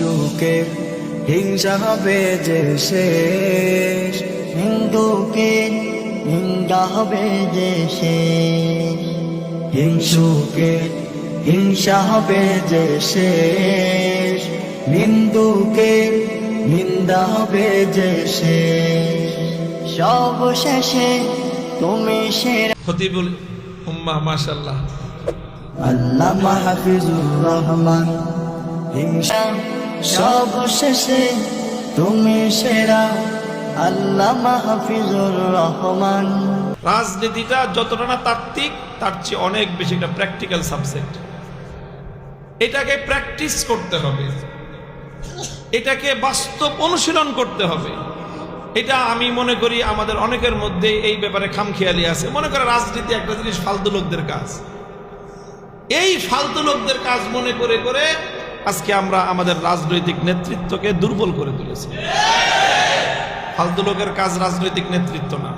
সুখে হিংসা হবে যে শেষ। হিন্দুকে হিংসা হবে যে শেষ। হিংসুকে হিংসা হবে যে শেষ। নিন্দুকে নিন্দা হবে যে শেষ। সব শেষে তুমি সেরা। খতিবুল উম্মা মাশাল্লাহ আল্লাহ মাহফিজুর রহমান। হিংসা সব শেষে তুমি সেরা আল্লাহ মাহফিজুর রহমান। রাজনীতিটা যতটা না তাত্ত্বিক তার চেয়ে অনেক বেশি একটা প্র্যাকটিক্যাল সাবজেক্ট এটাকে প্র্যাকটিস করতে হবে। এটাকে বাস্তব অনুশীলন করতে হবে। এটা আমি মনে করি আমাদের অনেকের মধ্যে এই ব্যাপারে খামখেয়ালি আছে। মনে করে রাজনীতি একটা জিনিস ফালতু লোকদের কাজ। এই ফালতু লোকদের কাজ মনে করে করে আজকে আমরা আমাদের রাজনৈতিক নেতৃত্বকে দুর্বল করে তুলেছি। ফালতু লোকের কাজ রাজনৈতিক নেতৃত্ব না।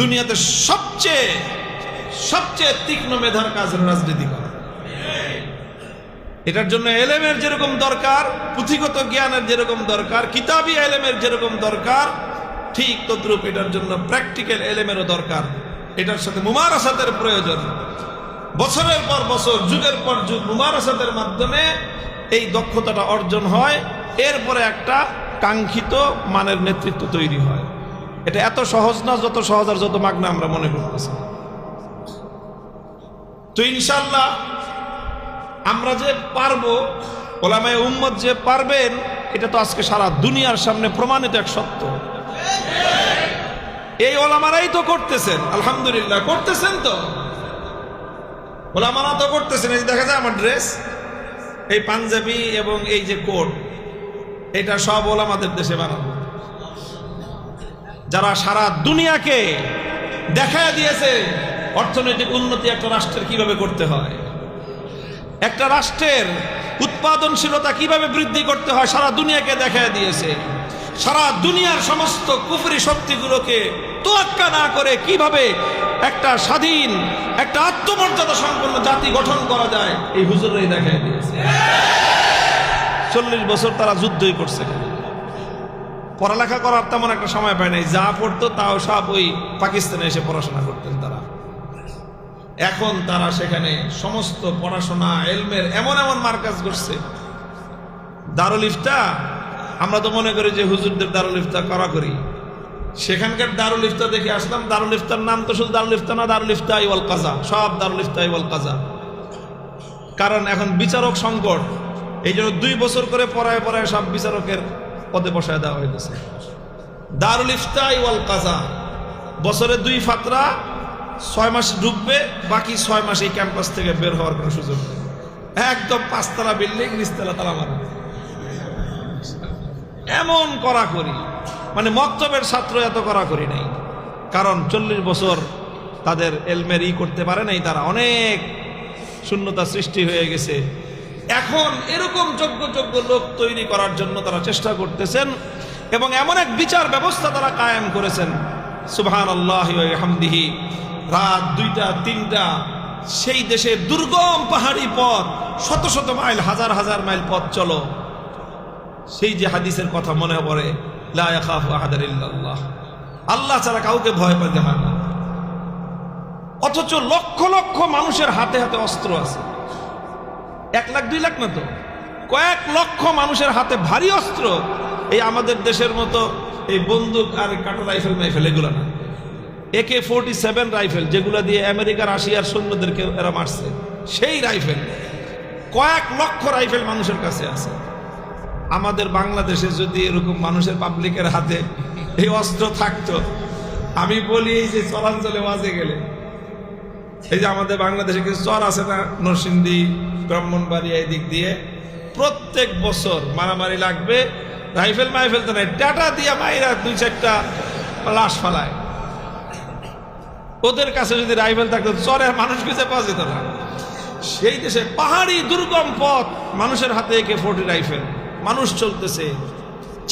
দুনিয়াতে সবচেয়ে সবচেয়ে তীক্ষ্ণ মেধার কাজ রাজনীতি করা। এটার জন্য এলেমের যেরকম দরকার, পুঁথিগত জ্ঞানের যেরকম দরকার, কিতাবি এলেমের যেরকম দরকার, ঠিক তদ্রুপ এটার জন্য প্র্যাকটিক্যাল এলেমেরও দরকার। এটার সাথে মুমারাসাতের প্রয়োজন। বছরের পর বছর, যুগের পর যুগ, মুমারাসাতের মাধ্যমে এই দক্ষতাটা অর্জন হয়, এরপরে একটা কাঙ্ক্ষিত মানের নেতৃত্ব তৈরি হয়। এটা এত সহজ না, যত সহজ আর যত মাগনা আমরা মনে করতেছি। তো ইনশাল্লাহ আমরা যে পারব, ওলামায় উম্মত যে পারবেন, এটা তো আজকে সারা দুনিয়ার সামনে প্রমাণিত এক সত্য। এই ওলামারাই তো করতেছেন, আলহামদুলিল্লাহ, করতেছেন তো। ওলামারা তো করতেছেন, এই দেখা যায় আমার ড্রেস এই পাঞ্জাবি এবং এই যে কোট, এটা সব ওলামাদের দেশে বানানো। যারা সারা দুনিয়াকে দেখায় দিয়েছে, অর্থনৈতিক উন্নতি একটা রাষ্ট্রের কীভাবে করতে হয়? একটা রাষ্ট্রের উৎপাদনশীলতা কীভাবে বৃদ্ধি করতে হয়, সারা দুনিয়াকে দেখায় দিয়েছে। সারা দুনিয়ার সমস্ত কুফরি শক্তিগুলোকে তোয়াক্কা না করে কীভাবে একটা স্বাধীন, একটা আত্মমর্যাদা সম্পন্ন জাতি গঠন করা যায়, এই হুজুরাই দেখায় দিয়েছে। চল্লিশ বছর তারা যুদ্ধই করছে। পড়ালেখা করার তেমন একটা সময় পায় নাই, যা পড়তো তাও সব ওই পাকিস্তানে এসে পড়াশোনা করতেন তারা। এখন তারা সেখানে সমস্ত পড়াশোনা, এলমের এমন এমন মার্কাজ করছে। দারুল ইফতা আমরা তো মনে করি যে হুজুরদের দারুল ইফতা করা করি। সেখানকার দারুল ইফতা দেখে আসলাম, দারুল ইফতার নাম তো শুধু দারুল ইফতা না, দারুল ইফতা ইওয়াল কাজা, সব দারুল ইফতা ইওয়াল কাজা। কারণ এখন বিচারক সংকট এই জন্য দুই বছর করে পড়ায় পড়ায় সব বিচারকের পদে বসায় দেওয়া হয়েছে দারুল ইফতা ইওয়াল কাজা, বছরে দুই ফাতরা, ছয় মাস ঢুকবে বাকি ছয় মাস এই ক্যাম্পাস থেকে বের হওয়ার কোনো সুযোগ নেই। একদম পাঁচতলা বিল্ডিং, নিচতলা তালা মারা। এমন করা করি মানে মক্তবের ছাত্র এত করা করি নাই। কারণ চল্লিশ বছর তাদের এলমের ই করতে পারে নাই, তারা অনেক শূন্যতা সৃষ্টি হয়ে গেছে। এখন এরকম যোগ্য যোগ্য লোক তৈরি করার জন্য তারা চেষ্টা করতেছেন এবং এমন এক বিচার ব্যবস্থা তারা কায়েম করেছেন। সুবহান আল্লাহ হামদিহি রাত দুইটা, তিনটা, সেই দেশে দুর্গম পাহাড়ি পথ, শত শত মাইল, হাজার হাজার মাইল পথ চলো। সেই যে হাদিসের কথা মনে পড়ে আল্লাহ ছাড়া কাউকে ভয় পেতে হয় না। অথচ লক্ষ লক্ষ মানুষের হাতে হাতে অস্ত্র আছে। এক লাখ, দুই লাখ না তো? কয়েক লক্ষ মানুষের হাতে ভারী অস্ত্র। এই আমাদের দেশের মতো এই বন্দুক আর কাটা রাইফেল, মাইফেল এগুলো না। একে ফোরটি সেভেন রাইফেল, যেগুলো দিয়ে আমেরিকার রাশিয়ার সৈন্যদেরকে এরা মারছে, সেই রাইফেল। কয়েক লক্ষ রাইফেল মানুষের কাছে আছে। আমাদের বাংলাদেশে যদি এরকম মানুষের পাবলিকের হাতে এই অস্ত্র থাকতো, আমি বলি এই যে চরাঞ্চলে মাঝে গেলে, এই যে আমাদের বাংলাদেশে কিছু চর আছে না, নরসিংদী, ব্রাহ্মণবাড়িয়া এই দিক দিয়ে, প্রত্যেক বছর মারামারি লাগবে, রাইফেল মাইফেল তো নাই টাটা দিয়ে মাইরা দুই চারটা লাশ ফালায়। ওদের কাছে যদি রাইফেল থাকতো, চরে মানুষ খুঁজে পাওয়া যেত না। সেই দেশে পাহাড়ি দুর্গম পথ মানুষের হাতে একে ফোর্টি রাইফেল। মানুষ চলতেছে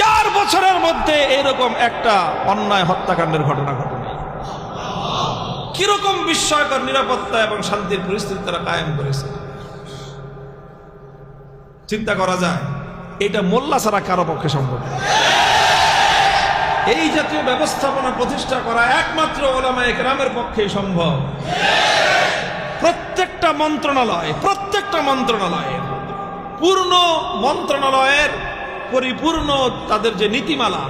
চার বছরের মধ্যে এরকম একটা অন্যায় হত্যাকাণ্ডের ঘটনা ঘটে। কীরকম বিস্ময়কর নিরাপত্তা এবং শান্তির পরিস্থিতি তারা কায়েম করেছে চিন্তা করা যায়, এটা মোল্লা ছাড়া কারও পক্ষে সম্ভব। এই জাতীয় ব্যবস্থাপনা প্রতিষ্ঠা করা একমাত্র ওলামা একরামের পক্ষে সম্ভব প্রত্যেকটা মন্ত্রণালয়, প্রত্যেকটা মন্ত্রণালয়ে পূর্ণ মন্ত্রণালয়ের পরিপূর্ণ তাদের যে নীতিমালা,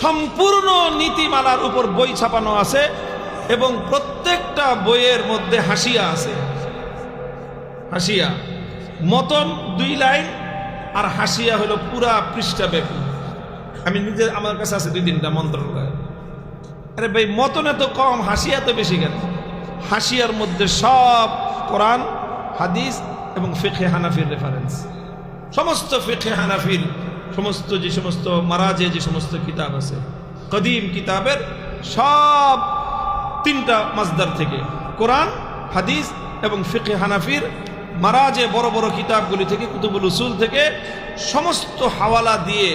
সম্পূর্ণ নীতিমালার উপর বই ছাপানো আছে এবং প্রত্যেকটা বইয়ের মধ্যে হাসিয়া আছে। হাসিয়া। মতন দুই লাইন আর হাসিয়া হলো পুরা পৃষ্ঠা ব্যাপী আমি নিজে আমার কাছে আছে দুই তিনটা মন্ত্রণালয়। আরে ভাই, মতন এত কম, হাসিয়া তো বেশি কেন? হাসিয়ার মধ্যে সব কোরআন হাদিস এবং ফিখে হানাফির রেফারেন্স সমস্ত ফিখে হানাফির, সমস্ত যে সমস্ত মারাজে যে সমস্ত কিতাব আছে, কদিম কিতাবের সব তিনটা মাজদার থেকে, কোরআন, হাদিস এবং ফিখে হানাফির মারাজে বড় বড় কিতাবগুলি থেকে, কুতুবুল উসুল থেকে সমস্ত হাওয়ালা দিয়ে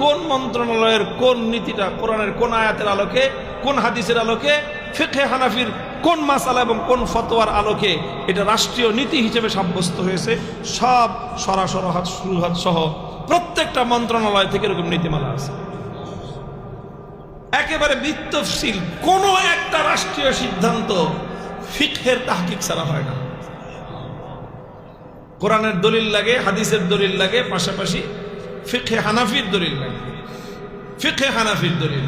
কোন মন্ত্রণালয়ের কোন নীতিটা, কোরআনের কোন আয়াতের আলোকে, কোন হাদিসের আলোকে ফিখে হানাফির কোন মাসালা এবং কোন ফতোয়ার আলোকে এটা রাষ্ট্রীয় নীতি হিসেবে সাব্যস্ত হয়েছে, সব সরাসর হাত, শুরু হাত সহ প্রত্যেকটা মন্ত্রণালয় থেকে এরকম নীতিমালা আছে। একেবারে বৃত্তশীল কোন একটা রাষ্ট্রীয় সিদ্ধান্ত ফিকহের তাহকিক ছাড়া হয় না। কোরআনের দলিল লাগে, হাদিসের দলিল লাগে, পাশাপাশি ফিকহে হানাফির দলিল লাগে। ফিকহে হানাফির দলিল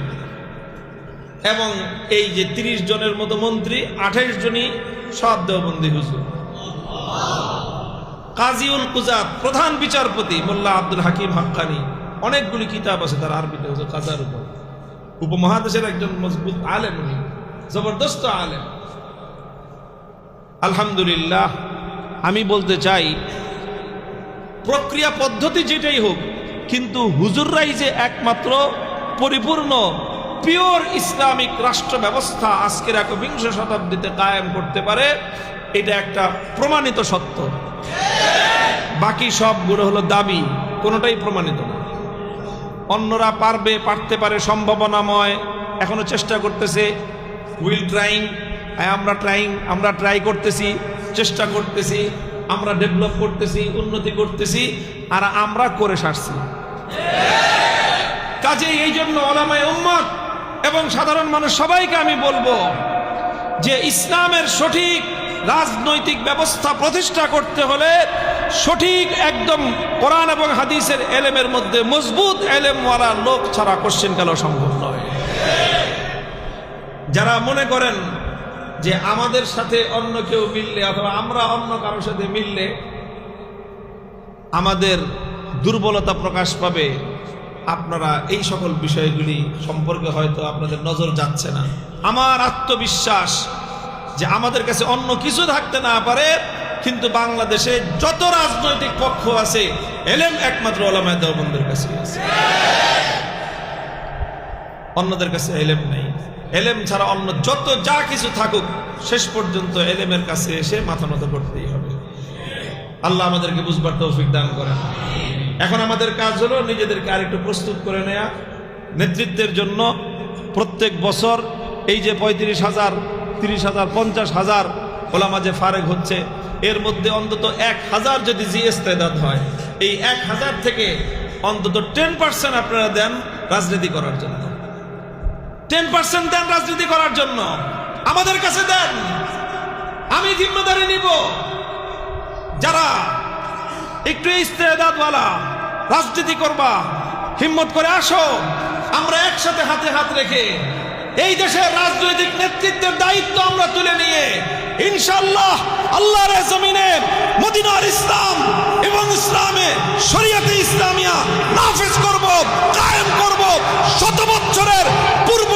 এবং এই যে তিরিশ জনের মতো মন্ত্রী, আঠাইশ জনই সব দেওবন্দি হুজুর। কাজীউল কুজাত প্রধান বিচারপতি মোল্লা আব্দুল হাকিম হাক্কানি, অনেকগুলি কিতাব আছে তার আরবিতে কাজার উপর। উপমহাদেশের একজন মজবুত আলেম উনি, জবরদস্ত আলেম। আলহামদুলিল্লাহ, আমি বলতে চাই, প্রক্রিয়া পদ্ধতি যেটাই হোক, কিন্তু হুজুররাই যে একমাত্র পরিপূর্ণ পিওর ইসলামিক রাষ্ট্র ব্যবস্থা আজকের একবিংশ শতাব্দীতে কায়েম করতে পারে, এটা একটা প্রমাণিত সত্য। বাকি সবগুলো হলো দাবি, কোনোটাই প্রমাণিত অন্যরা পারবে, পারতে পারে সম্ভাবনাময়। এখনও চেষ্টা করতেছে উইল ট্রাইং আমরা ট্রাইং আমরা ট্রাই করতেছি, চেষ্টা করতেছি, আমরা ডেভেলপ করতেছি, উন্নতি করতেছি, আর আমরা করে সারছি। কাজে এই জন্য ওলামায় উম্মত এবং সাধারণ মানুষ সবাইকে আমি বলব যে ইসলামের সঠিক রাজনৈতিক ব্যবস্থা প্রতিষ্ঠা করতে হলে সঠিক একদম কোরআন এবং হাদিসের এলেমের মধ্যে মজবুত এলেমওয়ালা লোক ছাড়া কোশ্চেন কালো সম্ভব নয়। যারা মনে করেন যে আমাদের সাথে অন্য কেউ মিললে অথবা আমরা অন্য কারোর সাথে মিললে আমাদের দুর্বলতা প্রকাশ পাবে আপনারা এই সকল বিষয়গুলি সম্পর্কে হয়তো আপনাদের নজর যাচ্ছে না। আমার আত্মবিশ্বাস যে আমাদের কাছে অন্য কিছু থাকতে না পারে, কিন্তু বাংলাদেশে যত রাজনৈতিক পক্ষ আছে, এলেম একমাত্র ওলামায় দেওবন্দের কাছে আছে। অন্যদের কাছে এলেম নেই। এলেম ছাড়া অন্য যত যা কিছু থাকুক, শেষ পর্যন্ত এলেমের কাছে এসে মাথা নত করতেই হবে। আল্লাহ আমাদেরকে বুঝবার তৌফিক দান করেন। এখন আমাদের কাজ হলো নিজেদেরকে আরেকটু প্রস্তুত করে নেয়া। নেতৃত্বের জন্য প্রত্যেক বছর এই যে পঁয়ত্রিশ হাজার, তিরিশ হাজার, পঞ্চাশ হাজার ওলামা যে ফারেক হচ্ছে, এর মধ্যে অন্তত এক হাজার যদি জিএসতেদাত হয়, এই এক হাজার থেকে অন্তত টেন পার্সেন্ট আপনারা দেন রাজনীতি করার জন্য। টেন পার্সেন্ট দেন রাজনীতি করার জন্য। আমাদের কাছে দেন। আমি জিম্মেদারি নিব। যারা একটু ইস্তেদাদওয়ালা, রাজনীতি করবা, হিম্মত করে আসো, আমরা একসাথে হাতে হাত রেখে এই দেশের রাজনৈতিক নেতৃত্বের দায়িত্ব আমরা তুলে নিয়ে ইনশাল্লাহ আল্লাহর জমিনে মদিনার ইসলাম এবং ইসলামে শরিয়াতে ইসলামিয়া নাফেজ করব, কায়েম করব শত বছরের পূর্ব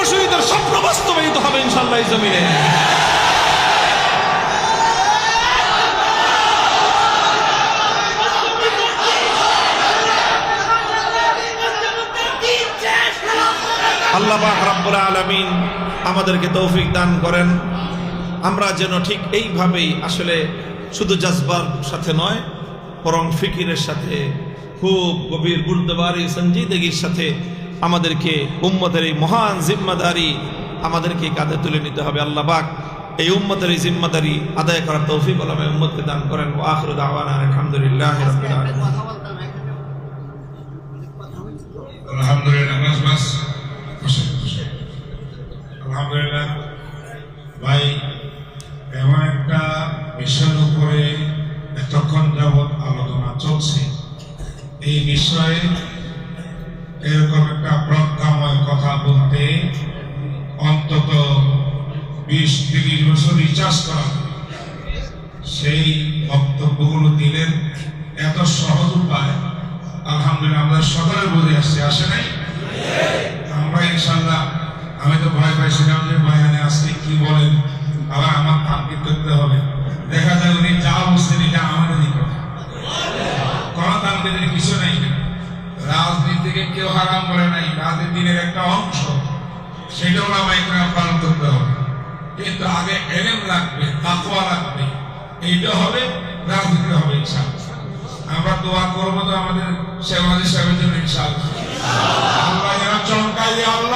আল্লাহ রব্বুল আলামিন আমাদেরকে তৌফিক দান করেন। আমরা যেন ঠিক এইভাবেই আসলে শুধু জজবার সাথে নয়, বরং ফিকিরের সাথে, খুব গভীর গুরুত্ববারী সঞ্জিদগির সাথে আমাদেরকে, উম্মতের এই মহান জিম্মাদারি আমাদেরকে কাঁধে তুলে নিতে হবে। আল্লাহ পাক এই উম্মতের এই জিম্মাদারি আদায় করার তৌফিক আলমে উম্মতকে দান করেন। আলহামদুলিল্লাহ রাব্বিল আলহামদুলিল্লাহ। ভাই, এমন একটা বিষয়ের উপরে এতক্ষণ যাবৎ আলোচনা চলছে। এই বিষয়ে এরকম একটা প্রজ্ঞাময় কথা বলতে অন্তত বিশ তিরিশ বছর রিচার্জ করা সেই বক্তব্যগুলো দিলেন এত সহজ উপায়। আলহামদুলিল্লাহ আমাদের সকলে বুঝে আসছে, আসে নাই? আমরা ইনশাল্লাহ আমি তো ভয় পাইছিলাম যে বয়ানে আসলে কি বলেন? আবার আমার তামকিত করতে হবে। দেখা যায় উনি যা বুঝতেন এটা আমাদেরই কথা কোন তামকিদের কিছু নেই রাজনীতিকে কেউ হারাম বলে নাই, রাজনীতির একটা অংশ। পালন করতে হবে। কিন্তু আগে এলেম লাগবে, তাকওয়া লাগবে। এইটা হবে, রাজনীতি হবে আমরা দোয়া করব তো আমাদের শেখাজি সাহেবের জন্য, ইনশাআল্লাহ। আল্লাহ যেন চমকাই আল্লাহ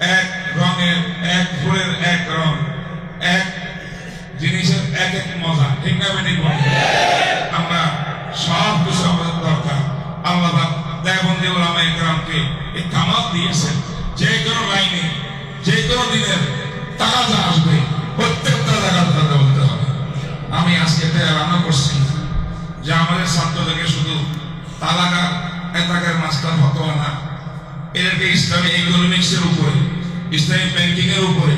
এক রঙের, এক ফুলের এক রং, এক জিনিসের এক এক মজা। ঠিক না বেটি আমরা সব কিছু আমাদের দরকার। আল্লাহ দেবন্দী ওলামা ইকরামকে এই কামাল দিয়েছেন। যে কোনো লাইনে, যে কোনো দিনের টাকা আসবে, প্রত্যেকটা জায়গার কথা বলতে হবে। আমি আজকে এটা রান্না করছি যে আমাদের ছাত্রদেরকে শুধু তালাকার এতাকার মাস্টার ফতোয়া না, এদেরকে ইসলামী ইকোনমিক্সের উপরে ইসলামী ব্যাংকিং এর উপরে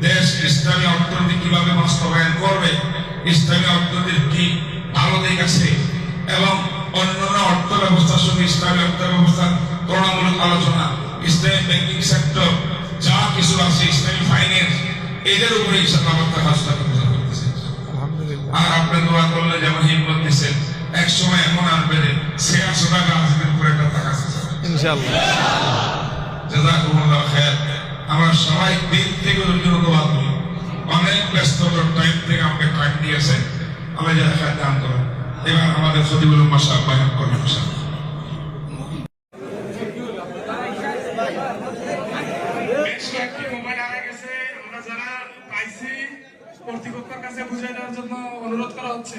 দেশ ইসলামী অর্থনীতি কীভাবে বাস্তবায়ন করবে ইসলামী অর্থনীতির কি ভালো দিক আছে এবং অন্যান্য অর্থ ব্যবস্থার সঙ্গে ইসলামী অর্থ ব্যবস্থার তুলনামূলক আলোচনা ইসলামী ব্যাংকিং সেক্টর যা কিছু আছে ইসলামী ফাইন্যান্স এদের উপরে ইসলাম কাজটা করতেছে আর আপনি দোয়া করলে যেমন হিম্মত দিচ্ছেন এক সময় এমন আসবে যে সে টাকা আসবেন করে একটা টাকা খায়ের আমরা সবাই দিন থেকে ধন্যবাদ করি অনেক ব্যস্ততার টাইম থেকে আমাকে টাইম দিয়েছে। আল্লাহ যারা খায় দান করেন। এবার আমাদের সজিবুল মাসা বয়ান পাইছি কর্তৃপক্ষের কাছে বুঝিয়ে দেওয়ার জন্য অনুরোধ করা হচ্ছে।